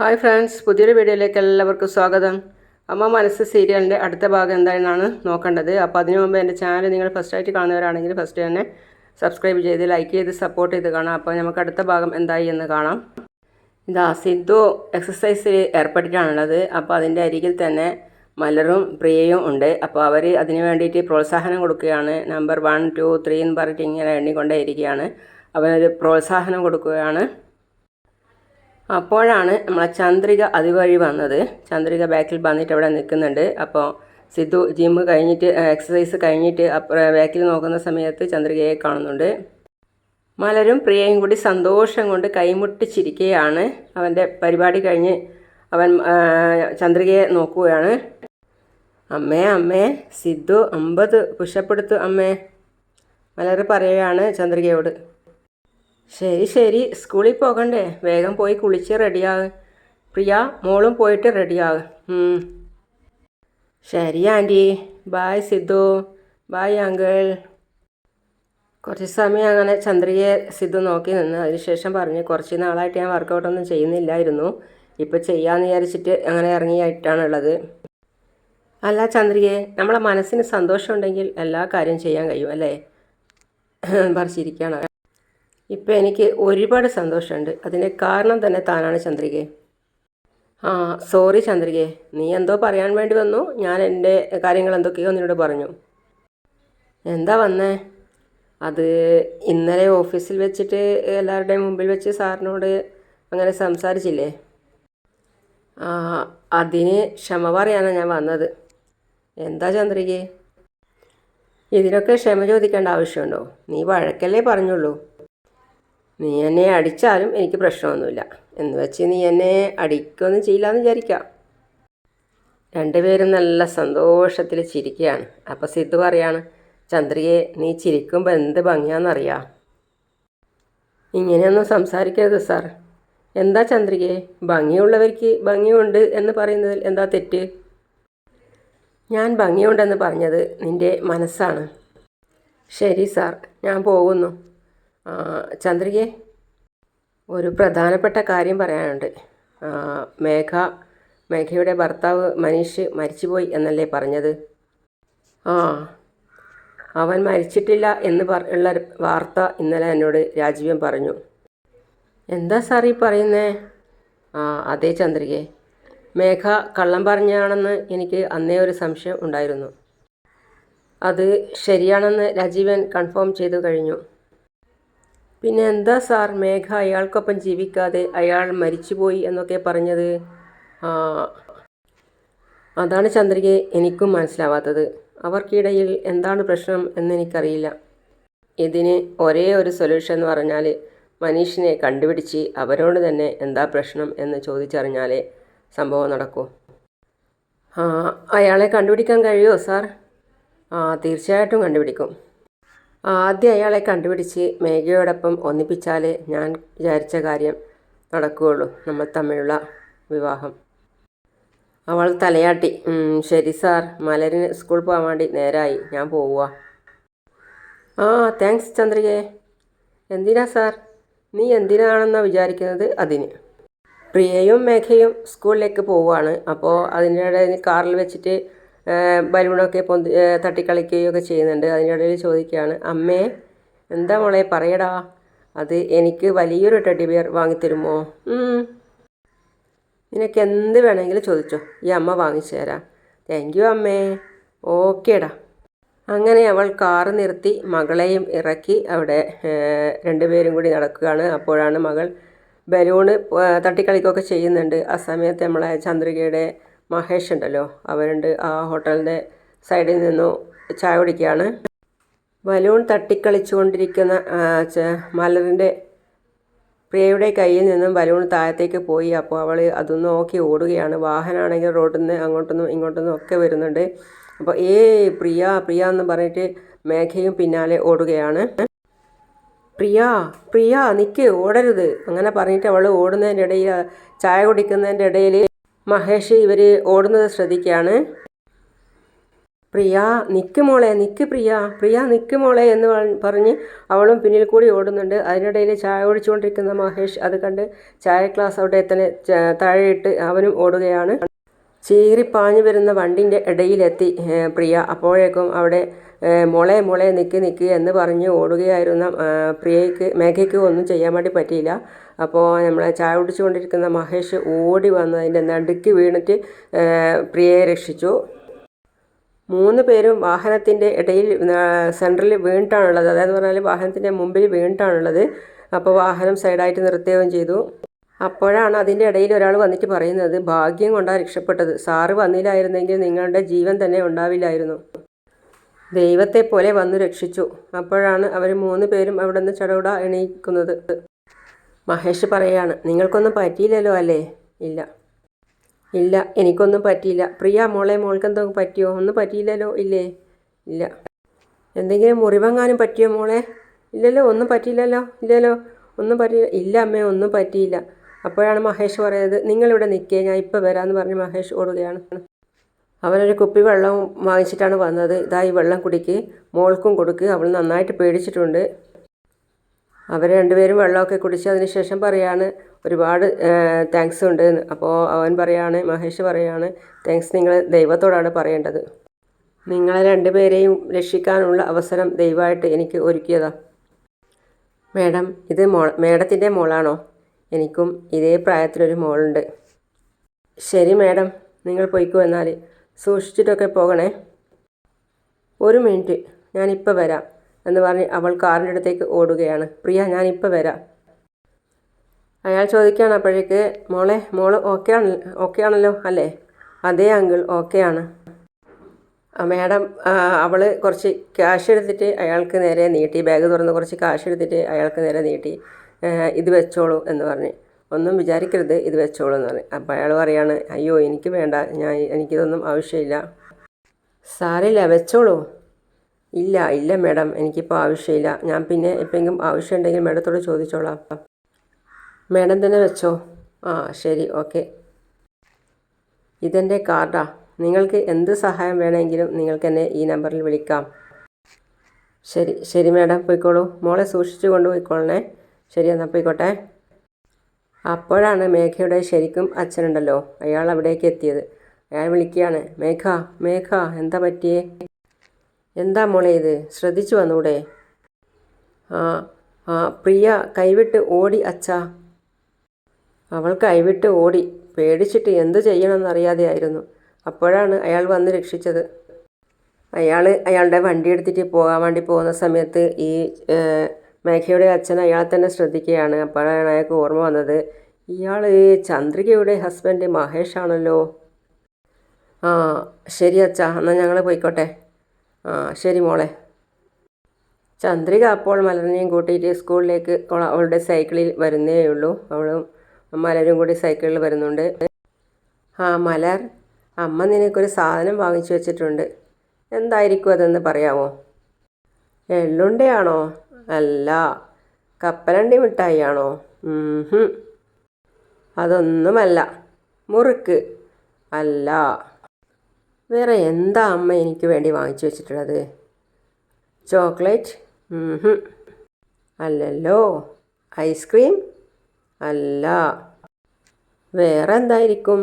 Hi friends പുതിയൊരു വീഡിയോയിലേക്ക് എല്ലാവർക്കും സ്വാഗതം. അമ്മ മനസ്സ് സീരിയലിന്റെ അടുത്ത ഭാഗം എന്താണെന്നാണ് നോക്കേണ്ടത്. അപ്പോൾ അതിനു മുമ്പ് എന്റെ ചാനൽ നിങ്ങൾ ഫസ്റ്റായിട്ട് കാണുന്നവരാണെങ്കിൽ ഫസ്റ്റ് തന്നെ സബ്സ്ക്രൈബ് ചെയ്ത് ലൈക്ക് ചെയ്ത് സപ്പോർട്ട് ചെയ്ത് കാണാം. അപ്പോൾ നമുക്ക് അടുത്ത ഭാഗം എന്തായി എന്ന് കാണാം. ഇതാ സിദ്ധു എക്സസൈസിൽ ഏർപ്പെട്ടിട്ടാണുള്ളത്. അപ്പോൾ അതിന്റെ അരികിൽ തന്നെ മലറും പ്രിയയും ഉണ്ട്. അപ്പോൾ അവർ അതിനു വേണ്ടിയിട്ട് പ്രോത്സാഹനം കൊടുക്കുകയാണ്. നമ്പർ വൺ ടു ത്രീ എന്ന് പറഞ്ഞിട്ട് ഇങ്ങനെ എണ്ണിക്കൊണ്ടേ ഇരിക്കുകയാണ്. അവനൊരു പ്രോത്സാഹനം കൊടുക്കുകയാണ്. അപ്പോഴാണ് നമ്മളെ ചന്ദ്രിക അതുവഴി വന്നത്. ചന്ദ്രിക ബാക്കിൽ വന്നിട്ട് അവിടെ നിൽക്കുന്നുണ്ട്. അപ്പോൾ സിദ്ധു ജിമ്മ് കഴിഞ്ഞിട്ട് എക്സസൈസ് കഴിഞ്ഞിട്ട് അപ്പുറം ബാക്കിൽ നോക്കുന്ന സമയത്ത് ചന്ദ്രികയെ കാണുന്നുണ്ട്. മലരും പ്രിയയും കൂടി സന്തോഷം കൊണ്ട് കൈമുട്ടിച്ചിരിക്കുകയാണ്. അവന്റെ പരിപാടി കഴിഞ്ഞ് അവൻ ചന്ദ്രികയെ നോക്കുകയാണ്. അമ്മേ അമ്മേ സിദ്ധു അമ്പത് പുഷപ്പെടുത്തു അമ്മേ. മലർ പറയുകയാണ് ചന്ദ്രികയോട്. ശരി ശരി. സ്കൂളിൽ പോകണ്ടേ. വേഗം പോയി കുളിച്ച് റെഡിയാവ്. പ്രിയ മോളും പോയിട്ട് റെഡിയാവ്. ശരി aunty bye Sidhu. Bye uncle. കുറച്ച് സമയം അങ്ങനെ ചന്ദ്രിയെ സിദ്ധു നോക്കി നിന്ന് അതിനുശേഷം പറഞ്ഞു കുറച്ച് നാളായിട്ട് ഞാൻ വർക്കൗട്ടൊന്നും ചെയ്യുന്നില്ലായിരുന്നു. ഇപ്പോൾ ചെയ്യാമെന്ന് വിചാരിച്ചിട്ട് അങ്ങനെ ഇറങ്ങിയായിട്ടാണുള്ളത്. അല്ല ചന്ദ്രിയെ നമ്മളെ മനസ്സിന് സന്തോഷമുണ്ടെങ്കിൽ എല്ലാ കാര്യം ചെയ്യാൻ കഴിയും അല്ലേ? പറിച്ചിരിക്കുകയാണ്. ഇപ്പം എനിക്ക് ഒരുപാട് സന്തോഷമുണ്ട്. അതിന്റെ കാരണം തന്നെ താനാണ് ചന്ദ്രികയെ. ആ സോറി ചന്ദ്രികയെ. നീ എന്തോ പറയാൻ വേണ്ടി വന്നു. ഞാൻ എന്റെ കാര്യങ്ങൾ എന്തൊക്കെയോ നിന്നോട് പറഞ്ഞു. എന്താ വന്നേ? അത് ഇന്നലെ ഓഫീസിൽ വെച്ചിട്ട് എല്ലാവരുടെയും മുമ്പിൽ വെച്ച് സാറിനോട് അങ്ങനെ സംസാരിച്ചില്ലേ? അതിന് ക്ഷമ പറയാനാണ് ഞാൻ വന്നത്. എന്താ ചന്ദ്രികയെ? ഇതിനൊക്കെ ക്ഷമ ചോദിക്കേണ്ട ആവശ്യമുണ്ടോ? നീ വഴക്കല്ലേ പറഞ്ഞുള്ളൂ. നീ എന്നെ അടിച്ചാലും എനിക്ക് പ്രശ്നമൊന്നുമില്ല. എന്ന് വെച്ച് നീ എന്നെ അടിക്കുകയൊന്നും ചെയ്യില്ല എന്ന് വിചാരിക്കാം. രണ്ടുപേരും നല്ല സന്തോഷത്തിൽ ചിരിക്കുകയാണ്. അപ്പോൾ സിദ്ധു പറയാണ് ചന്ദ്രിയെ നീ ചിരിക്കുമ്പോൾ എന്ത് ഭംഗിയാണെന്നറിയാം ഇങ്ങനെയൊന്നും സംസാരിക്കരുത് സാർ. എന്താ ചന്ദ്രികയെ ഭംഗിയുള്ളവർക്ക് ഭംഗിയുണ്ട് എന്ന് പറയുന്നതിൽ എന്താ തെറ്റ്? ഞാൻ ഭംഗിയുണ്ടെന്ന് പറഞ്ഞത് നിന്റെ മനസ്സാണ്. ശരി സാർ ഞാൻ പോകുന്നു. ചന്ദ്രികയെ ഒരു പ്രധാനപ്പെട്ട കാര്യം പറയാനുണ്ട്. മേഘ മേഘയുടെ ഭർത്താവ് മനീഷ് മരിച്ചുപോയി എന്നല്ലേ പറഞ്ഞത്? ആ അവൻ മരിച്ചിട്ടില്ല എന്ന് പറഞ്ഞുള്ള വാർത്ത ഇന്നലെ എന്നോട് രാജീവൻ പറഞ്ഞു. എന്താ സാർ ഈ പറയുന്നേ? ആ അതേ ചന്ദ്രികയെ മേഘ കള്ളം പറഞ്ഞാണെന്ന് എനിക്ക് അന്നേ ഒരു സംശയം ഉണ്ടായിരുന്നു. അത് ശരിയാണെന്ന് രാജീവൻ കൺഫേം ചെയ്തു കഴിഞ്ഞു. പിന്നെ എന്താ സാർ മേഘ അയാൾക്കൊപ്പം ജീവിക്കാതെ അയാൾ മരിച്ചുപോയി എന്നൊക്കെ പറഞ്ഞത്? അതാണ് ചന്ദ്രികയെ എനിക്കും മനസ്സിലാവാത്തത്. അവർക്കിടയിൽ എന്താണ് പ്രശ്നം എന്നെനിക്കറിയില്ല. ഇതിന് ഒരേ ഒരു സൊല്യൂഷൻ എന്ന് പറഞ്ഞാൽ മനീഷിനെ കണ്ടുപിടിച്ച് അവരോട് തന്നെ എന്താ പ്രശ്നം എന്ന് ചോദിച്ചറിഞ്ഞാലേ സംഭവം നടക്കൂ. അയാളെ കണ്ടുപിടിക്കാൻ കഴിയുമോ സാർ? തീർച്ചയായിട്ടും കണ്ടുപിടിക്കും. ആദ്യം അയാളെ കണ്ടുപിടിച്ച് മേഘയോടൊപ്പം ഒന്നിപ്പിച്ചാലേ ഞാൻ വിചാരിച്ച കാര്യം നടക്കുകയുള്ളൂ നമ്മൾ തമ്മിലുള്ള വിവാഹം. അവൾ തലയാട്ടി ശരി സാർ മലരിന് സ്കൂൾ പോകാൻ വേണ്ടി നേരായി ഞാൻ പോവുക. ആ താങ്ക്സ് ചന്ദ്രികയെ എന്തിനാ സാർ? നീ എന്തിനാണെന്നാണ് വിചാരിക്കുന്നത് അതിന്? പ്രിയയും മേഘയും സ്കൂളിലേക്ക് പോവുകയാണ് അപ്പോൾ ഇടയിൽ കാറിൽ വെച്ചിട്ട് ബലൂണൊക്കെ പൊന്തി തട്ടിക്കളിക്കുകയൊക്കെ ചെയ്യുന്നുണ്ട്. അതിനിടയിൽ ചോദിക്കുകയാണ് അമ്മേ എന്താ മോളെ പറയടാ. അത് എനിക്ക് വലിയൊരു ടെഡി ബിയർ വാങ്ങിത്തരുമോ. നിനക്ക് എന്ത് വേണമെങ്കിലും ചോദിച്ചോ. ഈ അമ്മ വാങ്ങിച്ചു തരാം. താങ്ക് യു അമ്മേ. ഓക്കേടാ അങ്ങനെ അവൾ കാറ് നിർത്തി മകളെയും ഇറക്കി. അവിടെ രണ്ടുപേരും കൂടി നടക്കുകയാണ്. അപ്പോഴാണ് മകൾ ബലൂണ് തട്ടിക്കളിക്കുകയൊക്കെ ചെയ്യുന്നുണ്ട്. ആ സമയത്ത് നമ്മളെ ചന്ദ്രികയുടെ മഹേഷ് ഉണ്ടല്ലോ. അവരുണ്ട്. ആ ഹോട്ടലിന്റെ സൈഡിൽ നിന്നു ചായ കുടിക്കുകയാണ്. ബലൂൺ തട്ടിക്കളിച്ചുകൊണ്ടിരിക്കുന്ന മലറിന്റെ പ്രിയയുടെ കയ്യിൽ നിന്നും ബലൂൺ താഴത്തേക്ക് പോയി. അപ്പോൾ അവൾ അതൊന്ന് നോക്കി ഓടുകയാണ്. വാഹനമാണെങ്കിൽ റോഡിൽ നിന്ന് അങ്ങോട്ടൊന്നും ഇങ്ങോട്ടൊന്നും ഒക്കെ വരുന്നുണ്ട്. അപ്പോൾ ഏ പ്രിയ പ്രിയ എന്ന് പറഞ്ഞിട്ട് മേഘയും പിന്നാലെ ഓടുകയാണ്. പ്രിയ പ്രിയ നിൽക്ക് ഓടരുത് അങ്ങനെ പറഞ്ഞിട്ട് അവൾ ഓടുന്നതിന്റെ ഇടയിൽ ചായ കുടിക്കുന്നതിന്റെ ഇടയിൽ മഹേഷ് ഇവർ ഓടുന്നത് ശ്രദ്ധിക്കുകയാണ്. പ്രിയ നിക്ക് മോളെ നിക്ക് പ്രിയ പ്രിയ നിക്ക് മോളെ എന്ന് പറഞ്ഞ് അവളും പിന്നിൽ കൂടി ഓടുന്നുണ്ട്. അതിനിടയിൽ ചായ ഒഴിച്ചുകൊണ്ടിരിക്കുന്ന മഹേഷ് അത് കണ്ട് ചായ ക്ലാസ് അവിടെ തന്നെ താഴെയിട്ട് അവനും ഓടുകയാണ്. ചീറിപ്പാഞ്ഞു വരുന്ന വണ്ടിന്റെ ഇടയിലെത്തി പ്രിയ. അപ്പോഴേക്കും അവിടെ മുളെ മുളെ നിൽക്ക് നിക്ക് എന്ന് പറഞ്ഞ് ഓടുകയായിരുന്ന പ്രിയയ്ക്ക് മേഘയ്ക്ക് ഒന്നും ചെയ്യാൻ വേണ്ടി പറ്റിയില്ല. അപ്പോൾ നമ്മൾ ചായ കുടിച്ചുകൊണ്ടിരിക്കുന്ന മഹേഷ് ഓടി വന്ന് അതിന്റെ നടുക്ക് വീണിട്ട് പ്രിയയെ രക്ഷിച്ചു. മൂന്ന് പേരും വാഹനത്തിന്റെ ഇടയിൽ സെന്ററിൽ വീണിട്ടാണുള്ളത്. അതായത് പറഞ്ഞാൽ വാഹനത്തിന്റെ മുമ്പിൽ വീണിട്ടാണുള്ളത്. അപ്പോൾ വാഹനം സൈഡായിട്ട് നിർത്തുകയും ചെയ്തു. അപ്പോഴാണ് അതിന്റെ ഇടയിൽ ഒരാൾ വന്നിട്ട് പറയുന്നത് ഭാഗ്യം കൊണ്ടാണ് രക്ഷപ്പെട്ടത്. സാറ് വന്നില്ലായിരുന്നെങ്കിൽ നിങ്ങളുടെ ജീവൻ തന്നെ ഉണ്ടാവില്ലായിരുന്നു. ദൈവത്തെ പോലെ വന്നു രക്ഷിച്ചു. അപ്പോഴാണ് അവർ മൂന്ന് പേരും അവിടെ നിന്ന് ചടവുട എണീക്കുന്നത്. മഹേഷ് പറയാണ് നിങ്ങൾക്കൊന്നും പറ്റിയില്ലല്ലോ അല്ലേ? ഇല്ല. ഇല്ല എനിക്കൊന്നും പറ്റിയില്ല. പ്രിയ മോളെ മോൾക്ക് എന്തെങ്കിലും പറ്റിയോ? ഒന്നും പറ്റിയില്ലല്ലോ ഇല്ലേ? ഇല്ല. എന്തെങ്കിലും മുറിവെങ്ങാനും പറ്റിയോ മോളെ? ഇല്ലല്ലോ ഒന്നും പറ്റിയില്ലല്ലോ ഇല്ലല്ലോ ഒന്നും പറ്റിയില്ല. ഇല്ല അമ്മേ ഒന്നും പറ്റിയില്ല. അപ്പോഴാണ് മഹേഷ് പറയുന്നത് നിങ്ങളിവിടെ നിൽക്കേ ഞാൻ ഇപ്പോൾ വരാമെന്ന് പറഞ്ഞ് മഹേഷ് ഓടുകയാണ്. അവനൊരു കുപ്പി വെള്ളം വാങ്ങിച്ചിട്ടാണ് വന്നത്. ഇതായി വെള്ളം കുടിക്ക് മോൾക്കും കൊടുക്ക് അവൾ നന്നായിട്ട് പേടിച്ചിട്ടുണ്ട്. അവർ രണ്ടുപേരും വെള്ളമൊക്കെ കുടിച്ച് അതിന് ശേഷം പറയാണ് ഒരുപാട് താങ്ക്സ് ഉണ്ട് അപ്പോൾ അവൻ പറയാണ് മഹേഷ് പറയാണ് താങ്ക്സ് നിങ്ങൾ ദൈവത്തോടാണ് പറയേണ്ടത്. നിങ്ങളെ രണ്ടുപേരെയും രക്ഷിക്കാനുള്ള അവസരം ദൈവമായിട്ട് എനിക്ക് ഒരുക്കിയതാ. മേഡം ഇത് മോൾ മേഡത്തിന്റെ മോളാണോ? എനിക്കും ഇതേ പ്രായത്തിലൊരു മോളുണ്ട്. ശരി മേഡം നിങ്ങൾ പോയിക്കോ എന്നാൽ സൂക്ഷിച്ചിട്ടൊക്കെ പോകണേ. ഒരു മിനിറ്റ് ഞാനിപ്പോൾ വരാം. എന്ന് പറഞ്ഞ് അവൾ കാറിന്റെ അടുത്തേക്ക് ഓടുകയാണ്. പ്രിയ ഞാനിപ്പോൾ വരാം. അയാൾ ചോദിക്കുകയാണ് അപ്പോഴേക്ക് മോളെ മോൾ ഓക്കെ ആണ് ഓക്കെ ആണല്ലോ അല്ലേ? അതേ അങ്കിൾ ഓക്കെ ആണ്. മാഡം അവൾ കുറച്ച് ക്യാഷ് എടുത്തിട്ട് അയാൾക്ക് നേരെ നീട്ടി. ബാഗ് തുറന്ന് കുറച്ച് ക്യാഷ് എടുത്തിട്ട് അയാൾക്ക് നേരെ നീട്ടി. ഇത് വെച്ചോളൂ എന്ന് പറഞ്ഞ്. ഒന്നും വിചാരിക്കരുത് ഇത് വെച്ചോളൂ എന്ന് പറഞ്ഞു. അപ്പോൾ അയാൾ പറയാണ് അയ്യോ എനിക്ക് വേണ്ട ഞാൻ എനിക്കിതൊന്നും ആവശ്യമില്ല. സാറില്ല വെച്ചോളൂ. ഇല്ല ഇല്ല മാഡം. എനിക്കിപ്പോൾ ആവശ്യമില്ല. ഞാൻ പിന്നെ എപ്പോഴെങ്കിലും ആവശ്യമുണ്ടെങ്കിൽ മാഡത്തോട് ചോദിച്ചോളാം. മാഡം തന്നെ വെച്ചോ? ആ ശരി. ഓക്കെ. ഇതെന്റെ കാർഡാ. നിങ്ങൾക്ക് എന്ത് സഹായം വേണമെങ്കിലും നിങ്ങൾക്ക് എന്നെ ഈ നമ്പറിൽ വിളിക്കാം. ശരി ശരി മാഡം. പോയിക്കോളൂ. മോളെ സൂക്ഷിച്ചു കൊണ്ടുപോയിക്കോളണേ ശരി എന്നാൽ പോയിക്കോട്ടെ. അപ്പോഴാണ് മേഘയുടെ ശരിക്കും അച്ഛനുണ്ടല്ലോ. അയാൾ അവിടേക്ക് എത്തിയത്. അയാൾ വിളിക്കുകയാണ്. മേഘ മേഘ എന്താ പറ്റിയേ? എന്താ മോളെ ഇത്? ശ്രദ്ധിച്ചു വന്നൂടെ? ആ ആ പ്രിയ കൈവിട്ട് ഓടി അച്ഛാ. അവൾ കൈവിട്ട് ഓടി. പേടിച്ചിട്ട് എന്തു ചെയ്യണമെന്നറിയാതെയായിരുന്നു അപ്പോഴാണ് അയാൾ വന്ന് രക്ഷിച്ചത്. അയാൾ അയാളുടെ വണ്ടി എടുത്തിട്ട് പോകാൻ വേണ്ടി പോകുന്ന സമയത്ത് ഈ മേഘയുടെ അച്ഛൻ അയാളെ തന്നെ ശ്രദ്ധിക്കുകയാണ്. അപ്പോഴാണ് അയാൾക്ക് ഓർമ്മ വന്നത് ഇയാൾ ചന്ദ്രികയുടെ ഹസ്ബൻഡ് മഹേഷാണല്ലോ. ആ ശരി അച്ഛാ. എന്നാൽ ഞങ്ങൾ പോയിക്കോട്ടെ. ആ ശരി മോളെ. ചന്ദ്രിക അപ്പോൾ മലറിനെയും കൂട്ടിയിട്ട് സ്കൂളിലേക്ക് അവളുടെ സൈക്കിളിൽ വരുന്നേ ഉള്ളൂ. അവളും മലരും കൂടി സൈക്കിളിൽ വരുന്നുണ്ട്. ആ മലർ അമ്മ നിനക്കൊരു സാധനം വാങ്ങിച്ചു വെച്ചിട്ടുണ്ട്. എന്തായിരിക്കും അതെന്ന് പറയാമോ എള്ളുണ്ടയാണോ? അല്ല. കപ്പലണ്ടി മിഠായി ആണോ അതൊന്നുമല്ല. മുറുക്ക്. അല്ല. വേറെ എന്താ അമ്മ എനിക്ക് വേണ്ടി വാങ്ങിച്ചു വെച്ചിട്ടുള്ളത്? ചോക്ലേറ്റ്. അല്ലല്ലോ. ഐസ്ക്രീം? അല്ല. വേറെ എന്തായിരിക്കും?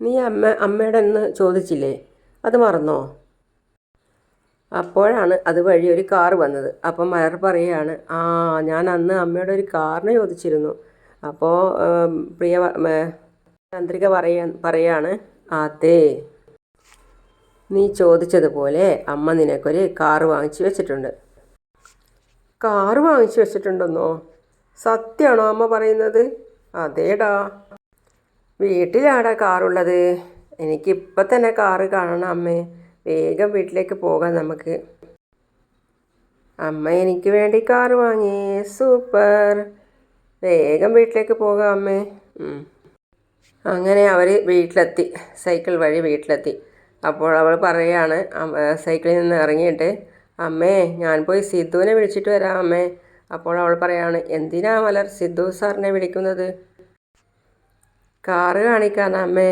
നീ അമ്മ അമ്മയുടെ ഒന്ന് ചോദിച്ചില്ലേ? അത് മറന്നോ? അപ്പോഴാണ് അതുവഴി ഒരു കാർ വന്നത്. അപ്പം മലർ പറയുകയാണ് ആ ഞാൻ അന്ന് അമ്മയുടെ ഒരു കാറിനെ ചോദിച്ചിരുന്നു. അപ്പോൾ പ്രിയ ചന്ദ്രിക പറയാ പറയാണ് അതെ. നീ ചോദിച്ചതുപോലെ അമ്മ നിനക്കൊരു കാറ് വാങ്ങിച്ചു വെച്ചിട്ടുണ്ട്. കാറ് വാങ്ങിച്ചു വെച്ചിട്ടുണ്ടെന്നോ? സത്യമാണോ അമ്മ പറയുന്നത്? അതേടാ. വീട്ടിലാടാ കാറുള്ളത്. എനിക്കിപ്പം തന്നെ കാറ് കാണണം അമ്മേ. വേഗം വീട്ടിലേക്ക് പോകാം നമുക്ക്. അമ്മ എനിക്ക് വേണ്ടി കാറ് വാങ്ങി. സൂപ്പർ. വേഗം വീട്ടിലേക്ക് പോകാം അമ്മേ. അങ്ങനെ അവർ വീട്ടിലെത്തി. സൈക്കിൾ വഴി വീട്ടിലെത്തി. അപ്പോൾ അവൾ പറയുകയാണ് സൈക്കിളിൽ നിന്ന് ഇറങ്ങിയിട്ട് അമ്മേ ഞാൻ പോയി സിദ്ധുവിനെ വിളിച്ചിട്ട് വരാം അമ്മേ. അപ്പോൾ അവൾ പറയാണ് എന്തിനാ മലർ സിദ്ധു സാറിനെ വിളിക്കുന്നത്? കാറ് കാണിക്കാനാ അമ്മേ.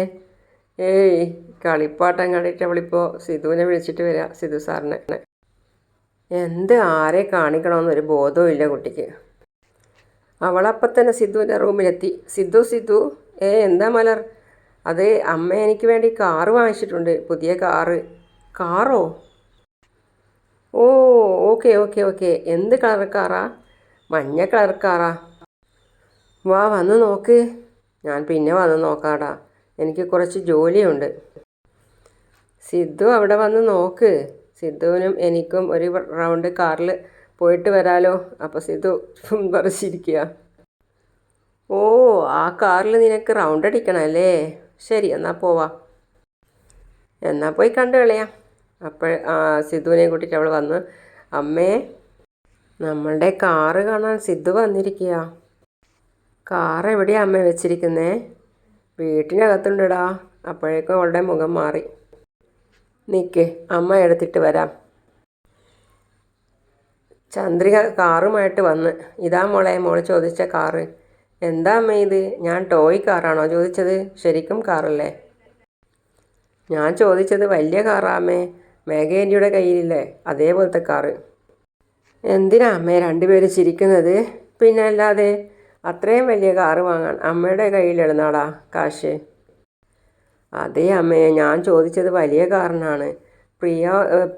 ഏയ് കളിപ്പാട്ടം കണ്ടിട്ട് അവളിപ്പോൾ സിധുവിനെ വിളിച്ചിട്ട് വരാം സിധു സാറിനെ. എന്ത് ആരെ കാണിക്കണമെന്നൊരു ബോധവും ഇല്ല കുട്ടിക്ക്. അവളപ്പം തന്നെ സിദ്ധുവിന്റെ റൂമിലെത്തി. സിദ്ധു സിദ്ധു ഏ എന്താ മലർ? അത് അമ്മ എനിക്ക് വേണ്ടി കാറ് വാങ്ങിച്ചിട്ടുണ്ട് പുതിയ കാറ്. കാറോ? ഓ ഓക്കെ ഓക്കെ ഓക്കെ. എന്ത് കളർ കാറാ? മഞ്ഞ കളർ കാറാ. വാ വന്ന് നോക്ക്. ഞാൻ പിന്നെ വന്ന് നോക്കാടാ. എനിക്ക് കുറച്ച് ജോലിയുണ്ട്. സിദ്ധു അവിടെ വന്ന് നോക്ക്. സിദ്ധുവിനും എനിക്കും ഒരു റൗണ്ട് കാറിൽ പോയിട്ട് വരാലോ. അപ്പോൾ സിദ്ധു പറിച്ചിരിക്കുക ഓ ആ കാറിൽ നിനക്ക് റൗണ്ട് അടിക്കണം അല്ലേ ശരി എന്നാൽ പോവാം. എന്നാൽ പോയി കണ്ടു കളയാം. അപ്പോൾ സിദ്ധുവിനെ കൂട്ടിയിട്ട് അവൾ വന്ന് അമ്മേ നമ്മളുടെ കാറ് കാണാൻ സിദ്ധു വന്നിരിക്കുക കാർ എവിടെയാ അമ്മ വെച്ചിരിക്കുന്നേ? വീട്ടിനകത്തുണ്ടടാ. അപ്പോഴേക്കും അവളുടെ മുഖം മാറി. നിൽക്ക് അമ്മ എടുത്തിട്ട് വരാം. ചന്ദ്രിക കാറുമായിട്ട് വന്ന് ഇതാ മോളെ മോൾ ചോദിച്ച കാറ്. എന്താ അമ്മ ഇത്? ഞാൻ ടോയ് കാറാണോ ചോദിച്ചത്? ശരിക്കും കാറല്ലേ? ഞാൻ ചോദിച്ചത് വലിയ കാറാമ്മേ മേഘേന്റിയുടെ കയ്യിലില്ലേ? അതേപോലത്തെ കാറ്. എന്തിനാ അമ്മേ രണ്ടുപേരും ചിരിക്കുന്നത്? പിന്നെ അല്ലാതെ അത്രയും വലിയ കാറ് വാങ്ങാൻ അമ്മയുടെ കയ്യിലിടുന്നാടാ കാശ്. അതേ അമ്മേ ഞാൻ ചോദിച്ചത് വലിയ കാറിനാണ്. പ്രിയ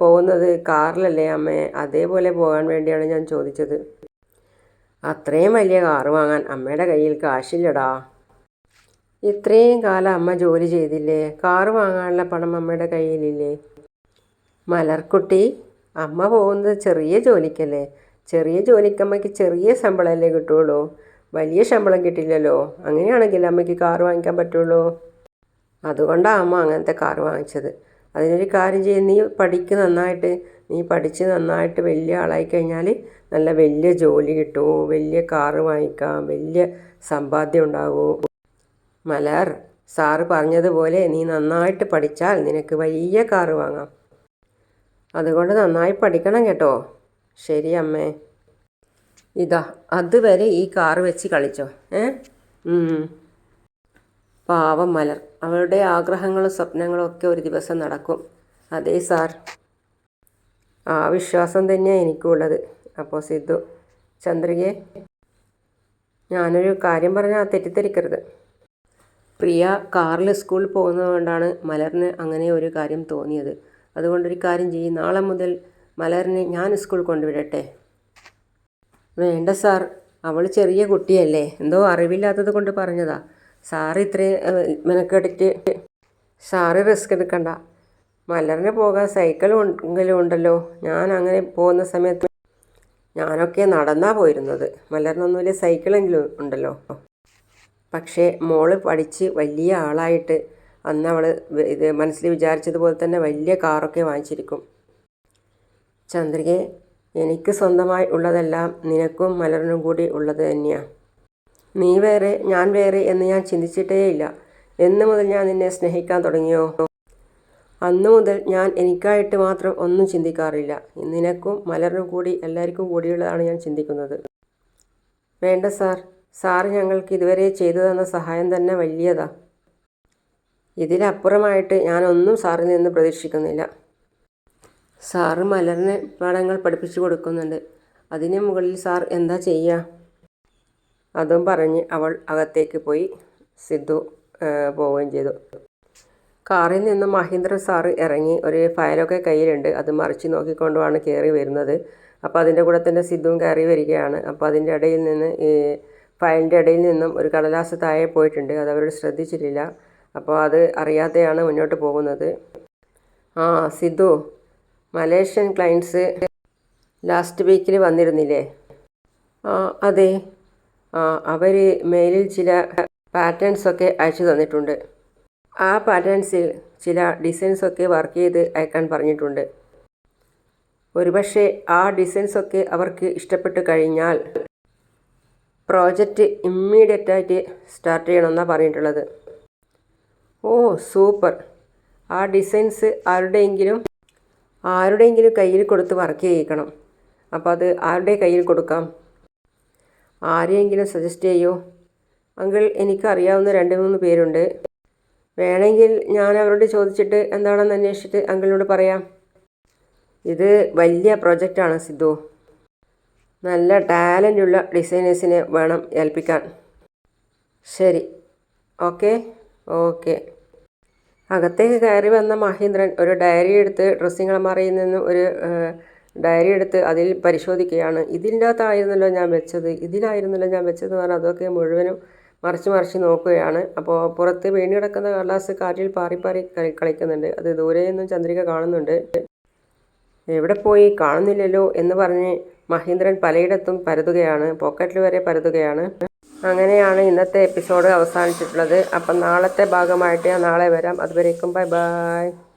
പോകുന്നത് കാറിലല്ലേ അമ്മേ? അതേപോലെ പോകാൻ വേണ്ടിയാണ് ഞാൻ ചോദിച്ചത്. അത്രയും വലിയ കാറ് വാങ്ങാൻ അമ്മയുടെ കയ്യിൽ കാശില്ലടാ. ഇത്രയും കാലം അമ്മ ജോലി ചെയ്തില്ലേ? കാറ് വാങ്ങാനുള്ള പണം അമ്മയുടെ കയ്യിലില്ലേ? മലർക്കുട്ടി അമ്മ പോകുന്നത് ചെറിയ ജോലിക്കല്ലേ? ചെറിയ ജോലിക്കമ്മയ്ക്ക് ചെറിയ ശമ്പളമല്ലേ കിട്ടുള്ളൂ? വലിയ ശമ്പളം കിട്ടില്ലല്ലോ? അങ്ങനെയാണെങ്കിൽ അമ്മയ്ക്ക് കാറ് വാങ്ങിക്കാൻ പറ്റുള്ളൂ? അതുകൊണ്ടാണ് അമ്മ അങ്ങനത്തെ കാറ് വാങ്ങിച്ചത്. അതിനൊരു കാര്യം ചെയ്യും നീ പഠിക്ക് നന്നായിട്ട് നീ പഠിച്ച് നന്നായിട്ട് വലിയ ആളായി കഴിഞ്ഞാൽ നല്ല വലിയ ജോലി കിട്ടുമോ? വലിയ കാറ് വാങ്ങിക്കാം. വലിയ സമ്പാദ്യം ഉണ്ടാകുമോ മലർ സാറ് പറഞ്ഞതുപോലെ നീ നന്നായിട്ട് പഠിച്ചാൽ നിനക്ക് വലിയ കാറ് വാങ്ങാം. അതുകൊണ്ട് നന്നായി പഠിക്കണം കേട്ടോ. ശരി അമ്മേ. ഇതാ അതുവരെ ഈ കാറ് വെച്ച് കളിച്ചോ. ഏ? പാവം മലർ. അവളുടെ ആഗ്രഹങ്ങളും സ്വപ്നങ്ങളും ഒക്കെ ഒരു ദിവസം നടക്കും. അതേ സാർ. ആ വിശ്വാസം തന്നെയാണ് എനിക്കുള്ളത്. അപ്പോൾ സിദ്ധു ചന്ദ്രികയെ ഞാനൊരു കാര്യം പറഞ്ഞാൽ തെറ്റിദ്ധരിക്കരുത്. പ്രിയ കാറിൽ സ്കൂളിൽ പോകുന്നതുകൊണ്ടാണ് മലറിന് അങ്ങനെ ഒരു കാര്യം തോന്നിയത്. അതുകൊണ്ടൊരു കാര്യം ചെയ്യും. നാളെ മുതൽ മലറിനെ ഞാൻ സ്കൂൾ കൊണ്ടുവിടട്ടെ. വേണ്ട സാർ അവൾ ചെറിയ കുട്ടിയല്ലേ. എന്തോ അറിവില്ലാത്തത് കൊണ്ട് പറഞ്ഞതാ. സാർ ഇത്രയും മെനക്കെടുത്ത് സാറ് റിസ്ക് എടുക്കണ്ട. മലറിന് പോകാൻ സൈക്കിൾ ഉണ്ടല്ലോ. ഞാൻ അങ്ങനെ പോകുന്ന സമയത്ത് ഞാനൊക്കെ നടന്നാ പോയിരുന്നത്. മലറിനൊന്നുമില്ല സൈക്കിളെങ്കിലും ഉണ്ടല്ലോ. പക്ഷേ മോൾ പഠിച്ച് വലിയ ആളായിട്ട് അന്ന് അവൾ ഇത് മനസ്സിൽ വിചാരിച്ചതുപോലെ തന്നെ വലിയ കാറൊക്കെ വാങ്ങിച്ചിരിക്കും. ചന്ദ്രികയെ എനിക്ക് സ്വന്തമായി ഉള്ളതെല്ലാം നിനക്കും മലറിനും കൂടി ഉള്ളത് തന്നെയാണ് നീ വേറെ ഞാൻ വേറെ എന്ന് ഞാൻ ചിന്തിച്ചിട്ടേ ഇല്ല എന്ന് മുതൽ ഞാൻ നിന്നെ സ്നേഹിക്കാൻ തുടങ്ങിയോ? അന്നു മുതൽ ഞാൻ എനിക്കായിട്ട് മാത്രം ഒന്നും ചിന്തിക്കാറില്ല. നിനക്കും മലറിനും കൂടി എല്ലാവർക്കും കൂടിയുള്ളതാണ് ഞാൻ ചിന്തിക്കുന്നത്. വേണ്ട സാർ. സാർ ഞങ്ങൾക്ക് ഇതുവരെ ചെയ്തു തന്ന സഹായം തന്നെ വലിയതാ. ഇതിലപ്പുറമായിട്ട് ഞാനൊന്നും സാറിൽ നിന്ന് പ്രതീക്ഷിക്കുന്നില്ല. സാറ് മലറിനെ പാഠങ്ങൾ പഠിപ്പിച്ചു കൊടുക്കുന്നുണ്ട്. അതിന് മുകളിൽ സാർ എന്താ ചെയ്യുക അതും പറഞ്ഞ് അവൾ അകത്തേക്ക് പോയി. സിദ്ധു പോവുകയും ചെയ്തു. കാറിൽ നിന്ന് മഹീന്ദ്ര സാറ് ഇറങ്ങി ഒരു ഫയലൊക്കെ കയ്യിലുണ്ട്. അത് മറിച്ച് നോക്കിക്കൊണ്ടുമാണ് കയറി വരുന്നത്. അപ്പോൾ അതിന്റെ കൂടെ തന്നെ സിദ്ധുവും കയറി വരികയാണ്. അപ്പോൾ അതിന്റെ ഇടയിൽ നിന്ന് ഈ ഫയലിന്റെ ഇടയിൽ നിന്നും ഒരു കടലാസ് താഴെ പോയിട്ടുണ്ട്. അത് അവരോട് ശ്രദ്ധിച്ചിട്ടില്ല. അപ്പോൾ അത് അറിയാതെയാണ് മുന്നോട്ട് പോകുന്നത്. ആ സിദ്ധു മലേഷ്യൻ ക്ലയൻസ് ലാസ്റ്റ് വീക്കിൽ വന്നിരുന്നില്ലേ? ആ അതെ. അവർ മെയിലിൽ ചില പാറ്റേൺസൊക്കെ അയച്ചു തന്നിട്ടുണ്ട്. ആ പാറ്റേൺസിൽ ചില ഡിസൈൻസൊക്കെ വർക്ക് ചെയ്ത് അയക്കാൻ പറഞ്ഞിട്ടുണ്ട്. ഒരുപക്ഷെ ആ ഡിസൈൻസൊക്കെ അവർക്ക് ഇഷ്ടപ്പെട്ട് കഴിഞ്ഞാൽ പ്രോജക്റ്റ് ഇമ്മീഡിയറ്റായിട്ട് സ്റ്റാർട്ട് ചെയ്യണമെന്നാണ് പറഞ്ഞിട്ടുള്ളത്. ഓ സൂപ്പർ. ആ ഡിസൈൻസ് ആരുടെയെങ്കിലും ആരുടെയെങ്കിലും കയ്യിൽ കൊടുത്ത് വർക്ക് ചെയ്യിക്കണം. അപ്പോൾ അത് ആരുടെ കയ്യിൽ കൊടുക്കാം? ആരെയെങ്കിലും സജസ്റ്റ് ചെയ്യൂ. അങ്കിൾ എനിക്കറിയാവുന്ന രണ്ട് മൂന്ന് പേരുണ്ട്. വേണമെങ്കിൽ ഞാൻ അവരോട് ചോദിച്ചിട്ട് എന്താണെന്ന് അന്വേഷിച്ചിട്ട് അങ്കിളിനോട് പറയാം. ഇത് വലിയ പ്രൊജക്റ്റാണ് സിദ്ധു. നല്ല ടാലന്റ് ഉള്ള ഡിസൈനേഴ്സിനെ വേണം ഏൽപ്പിക്കാൻ. ശരി. ഓക്കെ ഓക്കെ അകത്തേക്ക് കയറി വന്ന മഹേന്ദ്രൻ ഒരു ഡയറി എടുത്ത് ഡ്രസ്സിംഗ് അലമാറയിൽ നിന്ന് ഒരു ഡയറി എടുത്ത് അതിൽ പരിശോധിക്കുകയാണ്. ഇതിന്റെ അകത്തായിരുന്നല്ലോ ഞാൻ വെച്ചത്. ഇതിലായിരുന്നല്ലോ ഞാൻ വെച്ചതെന്ന് പറഞ്ഞാൽ അതൊക്കെ മുഴുവനും മറിച്ച് മറിച്ച് നോക്കുകയാണ്. അപ്പോൾ പുറത്ത് വീണ് കിടക്കുന്ന കടലാസ് കാറ്റിൽ പാറി പാറി കളി- കളിക്കുന്നുണ്ട്. അത് ദൂരെ നിന്നും ചന്ദ്രിക കാണുന്നുണ്ട്. എവിടെ പോയി കാണുന്നില്ലല്ലോ എന്ന് പറഞ്ഞ് മഹേന്ദ്രൻ പലയിടത്തും പരതുകയാണ്. പോക്കറ്റിൽ വരെ പരതുകയാണ്. അങ്ങനെയാണ് ഇന്നത്തെ എപ്പിസോഡ് അവസാനിച്ചിട്ടുള്ളത്. അപ്പം നാളത്തെ ഭാഗമായിട്ട് ഞാൻ നാളെ വരാം. അതുവരേക്കും ബൈ ബൈ.